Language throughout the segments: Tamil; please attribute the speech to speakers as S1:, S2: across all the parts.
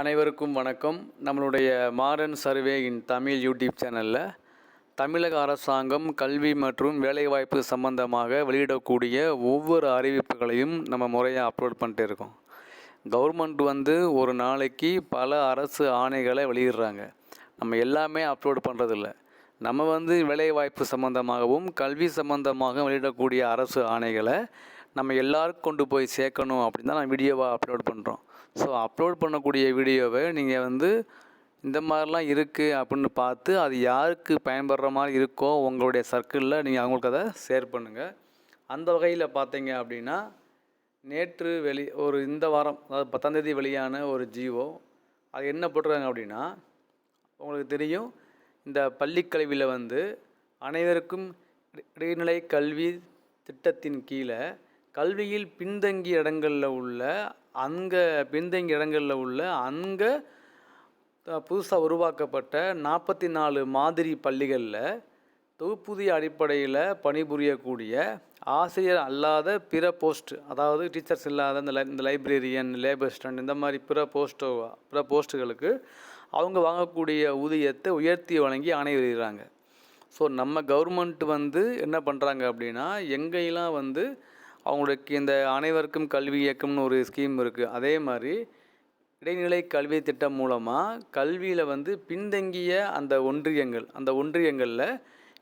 S1: அனைவருக்கும் வணக்கம். நம்மளுடைய modern survey in Tamil YouTube சேனலில் தமிழக அரசாங்கம் கல்வி மற்றும் வேலைவாய்ப்பு சம்பந்தமாக வெளியிடக்கூடிய ஒவ்வொரு அறிவிப்புகளையும் நம்ம முறையாக அப்லோட் பண்ணிட்டு இருக்கோம். கவர்மெண்ட் வந்து ஒரு நாளைக்கு பல அரசு ஆணைகளை வெளியிடுறாங்க. நம்ம எல்லாமே அப்லோட் பண்ணுறதில்ல நம்ம வந்து வேலைவாய்ப்பு சம்மந்தமாகவும் கல்வி சம்மந்தமாக வெளியிடக்கூடிய அரசு ஆணைகளை நம்ம எல்லாருக்கும் கொண்டு போய் சேர்க்கணும் அப்படின்னு தான் நான் வீடியோவாக அப்லோட் பண்ணுறோம் ஸோ அப்லோட் பண்ணக்கூடிய வீடியோவை நீங்கள் வந்து இந்த மாதிரிலாம் இருக்குது அப்படின்னு பார்த்து அது யாருக்கு பயன்படுற மாதிரி இருக்கோ உங்களுடைய சர்க்கிளில் நீங்கள் அவங்களுக்கு அதை ஷேர் பண்ணுங்கள் அந்த வகையில் பார்த்தீங்க அப்படின்னா நேற்று வெளி ஒரு இந்த வாரம் அதாவது பத்தாந்தேதி வெளியான ஒரு ஜியோ அது என்ன போட்டிருக்காங்க அப்படின்னா உங்களுக்கு தெரியும் இந்த பள்ளிக்கல்வியில் வந்து அனைவருக்கும் இடைநிலை கல்வி திட்டத்தின் கீழே கல்வியில் பின்தங்கிய இடங்களில் உள்ள அங்கே பின்தங்கிய இடங்களில் உள்ள அங்கே புதுசாக உருவாக்கப்பட்ட நாற்பத்தி நாலு மாதிரி பள்ளிகளில் தொகுப்புதிய அடிப்படையில் பணிபுரியக்கூடிய ஆசிரியர் அல்லாத பிற போஸ்ட் அதாவது டீச்சர்ஸ் இல்லாத இந்த லை- இந்த லைப்ரரியன் லேபர் அசிஸ்டன்ட் இந்த மாதிரி பிற போஸ்ட்டோ பிற போஸ்ட்டுகளுக்கு அவங்க வாங்கக்கூடிய ஊதியத்தை உயர்த்தி வழங்கி ஆணை வெளியிடுறாங்க ஸோ நம்ம கவர்மெண்ட் வந்து என்ன பண்ணுறாங்க அப்படின்னா எங்கெல்லாம் வந்து அவங்களுக்கு இந்த அனைவருக்கும் கல்வி இயக்கம்னு ஒரு ஸ்கீம் இருக்குது அதே மாதிரி இடைநிலை கல்வி திட்டம் மூலமாக கல்வியில் வந்து பின்தங்கிய அந்த ஒன்றியங்கள் அந்த ஒன்றியங்களில்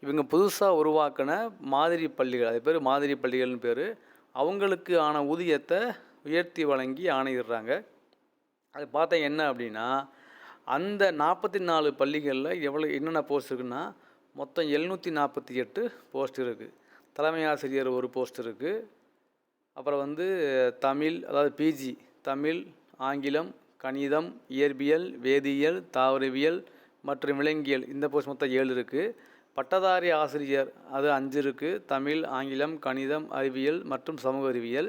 S1: இவங்க புதுசாக உருவாக்கின மாதிரி பள்ளிகள் அது பேர் மாதிரி பள்ளிகள்னு பேர் அவங்களுக்கு ஆன ஊதியத்தை உயர்த்தி வழங்கி ஆணையிடுறாங்க. அது பார்த்தா என்ன அப்படின்னா அந்த நாற்பத்தி நாலு பள்ளிகளில் எவ்வளோ என்னென்ன போஸ்ட் இருக்குன்னா மொத்தம் எழுநூற்றி நாற்பத்தி எட்டு போஸ்ட் இருக்குது தலைமை ஆசிரியர் ஒரு போஸ்ட் இருக்குது அப்புறம் வந்து தமிழ் அதாவது பிஜி தமிழ் ஆங்கிலம் கணிதம் இயற்பியல் வேதியியல் தாவரவியல் மற்றும் விலங்கியல். இந்த போஸ்ட் மொத்தம் ஏழு இருக்குது பட்டதாரி ஆசிரியர் அது அஞ்சு இருக்குது தமிழ் ஆங்கிலம் கணிதம் அறிவியல் மற்றும் சமூக அறிவியல்.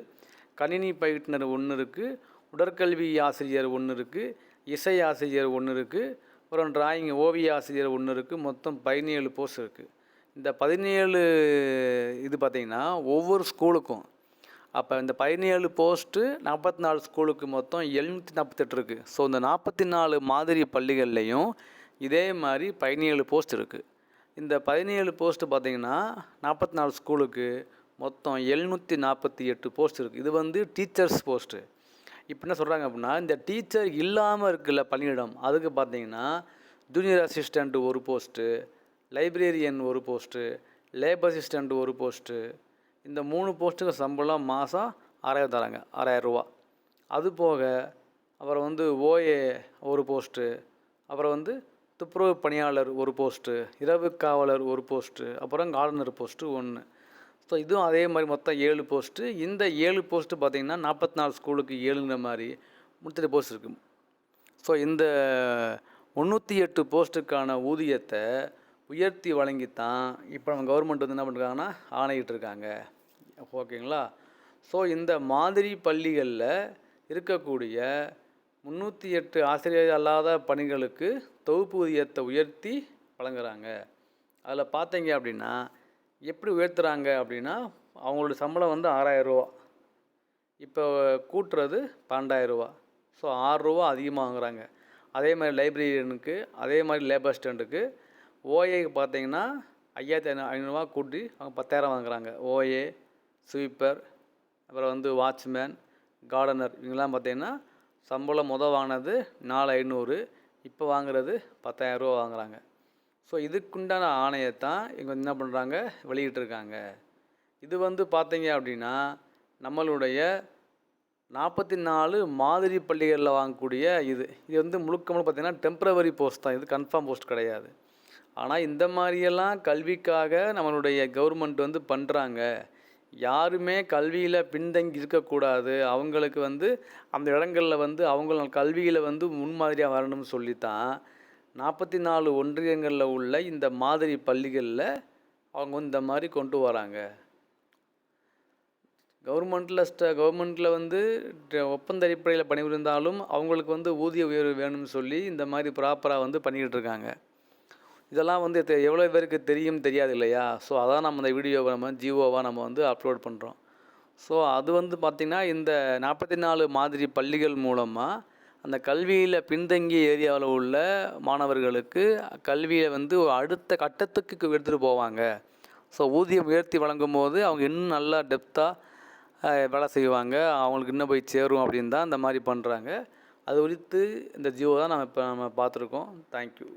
S1: கணினி பயிற்றுனர் ஒன்று இருக்குது உடற்கல்வி ஆசிரியர் ஒன்று இருக்குது இசை ஆசிரியர் ஒன்று இருக்குது அப்புறம் டிராயிங் ஓவிய ஆசிரியர் ஒன்று இருக்குது மொத்தம் பதினேழு போஸ்ட் இருக்குது இந்த பதினேழு இது பார்த்திங்கன்னா ஒவ்வொரு ஸ்கூலுக்கும் அப்போ இந்த பதினேழு போஸ்ட்டு நாற்பத்தி நாலு ஸ்கூலுக்கு மொத்தம் எழுநூற்றி நாற்பத்தெட்டு இருக்குது ஸோ இந்த நாற்பத்தி நாலு மாதிரி பள்ளிகள்லேயும் இதே மாதிரி பதினேழு போஸ்ட் இருக்குது இந்த பதினேழு போஸ்ட்டு பார்த்தீங்கன்னா நாற்பத்தி நாலு ஸ்கூலுக்கு மொத்தம் எழுநூற்றி நாற்பத்தி எட்டு போஸ்ட் இருக்குது இது வந்து டீச்சர்ஸ் போஸ்ட்டு. இப்போ என்ன சொல்கிறாங்க அப்படின்னா இந்த டீச்சர் இல்லாமல் இருக்குல்ல பணியிடம் அதுக்கு பார்த்தீங்கன்னா ஜூனியர் அசிஸ்டண்ட் ஒரு போஸ்ட்டு லைப்ரரியன் ஒரு போஸ்ட்டு லேபர் அசிஸ்டண்ட் ஒரு போஸ்ட்டு இந்த மூணு போஸ்ட்டுக்கு சம்பளம் மாதம் ஆறாயிரம் தராங்க ஆறாயிரம் ரூபா. அது போக அப்புறம் வந்து ஓஏ ஒரு போஸ்ட்டு அப்புறம் வந்து துப்புரவு பணியாளர் ஒரு போஸ்ட்டு இரவு காவலர் ஒரு போஸ்ட்டு அப்புறம் கார்டனர் போஸ்ட்டு ஒன்று ஸோ இதுவும் அதே மாதிரி மொத்தம் ஏழு போஸ்ட்டு. இந்த ஏழு போஸ்ட்டு பார்த்திங்கன்னா நாற்பத்தி நாலு ஸ்கூலுக்கு ஏழுங்கிற மாதிரி முப்பத்தெட்டு போஸ்ட் இருக்குது ஸோ இந்த முந்நூற்றி எட்டு போஸ்ட்டுக்கான ஊதியத்தை உயர்த்தி வழங்கித்தான். இப்போ நம்ம கவர்மெண்ட் வந்து என்ன பண்ணுறாங்கன்னா ஆணையிட்டு இருக்காங்க ஓகேங்களா ஸோ இந்த மாதிரி பள்ளிகளில் இருக்கக்கூடிய முந்நூற்றி எட்டு ஆசிரியர் அல்லாத பணிகளுக்கு தொகுப்பூதியத்தை உயர்த்தி வழங்குறாங்க. அதில் பார்த்தீங்க அப்படின்னா எப்படி உயர்த்துறாங்க அப்படின்னா அவங்களோட சம்பளம் வந்து ஆறாயிரம் இப்போ கூட்டுறது பன்னெண்டாயிரரூவா ஸோ ஆறுரூவா அதிகமாக வாங்குறாங்க அதே மாதிரி லைப்ரரியனுக்கு அதே மாதிரி லேபர் ஸ்டாண்டுக்கு ஓஏக்கு பார்த்தீங்கன்னா ஐயாயிரத்தி ஐநூ ஐநூறுரூவா கூட்டி அவங்க பத்தாயிரம் வாங்குறாங்க. ஓஏ ஸ்வீப்பர் அப்புறம் வந்து வாட்ச்மேன் கார்டனர் இவங்கெல்லாம் பார்த்தீங்கன்னா சம்பளம் மொதல் வாங்கினது நாலு ஐநூறு இப்போ வாங்குறது பத்தாயிரரூவா வாங்குறாங்க. ஸோ இதுக்குண்டான ஆணையத்தான் இவங்க என்ன பண்ணுறாங்க வெளியிட்டிருக்காங்க. இது வந்து பார்த்தீங்க அப்படின்னா நம்மளுடைய நாற்பத்தி நாலு மாதிரி பள்ளிகளில் வாங்கக்கூடிய இது. இது வந்து முழுக்க முழுக்க பார்த்திங்கன்னா டெம்ப்ரவரி போஸ்ட் தான். இது கன்ஃபார்ம் போஸ்ட் கிடையாது. ஆனால் இந்த மாதிரியெல்லாம் கல்விக்காக நம்மளுடைய கவர்மெண்ட் வந்து பண்ணுறாங்க யாருமே கல்வியில் பின்தங்கி இருக்கக்கூடாது. அவங்களுக்கு வந்து அந்த இடங்களில் வந்து அவங்க கல்வியில் வந்து முன்மாதிரியாக வரணும்னு சொல்லித்தான் நாற்பத்தி நாலு ஒன்றியங்களில் உள்ள இந்த மாதிரி பள்ளிகளில் அவங்க வந்து இந்த மாதிரி கொண்டு வராங்க. கவர்மெண்ட்டில் ஸ்ட கவர்மெண்ட்டில் வந்து ஒப்பந்த அடிப்படையில் பணிபுரிந்தாலும் அவங்களுக்கு வந்து ஊதிய உயர்வு வேணும்னு சொல்லி இந்த மாதிரி ப்ராப்பராக வந்து பண்ணிக்கிட்டு இருக்காங்க. இதெல்லாம் வந்து எவ்வளோ பேருக்கு தெரியும் தெரியாது இல்லையா? ஸோ அதான் நம்ம இந்த வீடியோவை நம்ம ஜியோவாக நம்ம வந்து அப்லோட் பண்ணுறோம் ஸோ அது வந்து பார்த்திங்கன்னா இந்த நாற்பத்தி நாலு மாதிரி பள்ளிகள் மூலமாக அந்த கல்வியில் பின்தங்கிய ஏரியாவில் உள்ள மாணவர்களுக்கு கல்வியை வந்து அடுத்த கட்டத்துக்கு எடுத்துகிட்டு போவாங்க. ஸோ ஊதியம் உயர்த்தி வழங்கும் போது அவங்க இன்னும் நல்லா டெப்த்தாக வேலை செய்வாங்க. அவங்களுக்கு இன்னும் போய் சேரும் அப்படின்னு தான் இந்த மாதிரி பண்ணுறாங்க அது குறித்து இந்த ஜியோ தான் நம்ம இப்போ நம்ம பார்த்துருக்கோம். தேங்க்யூ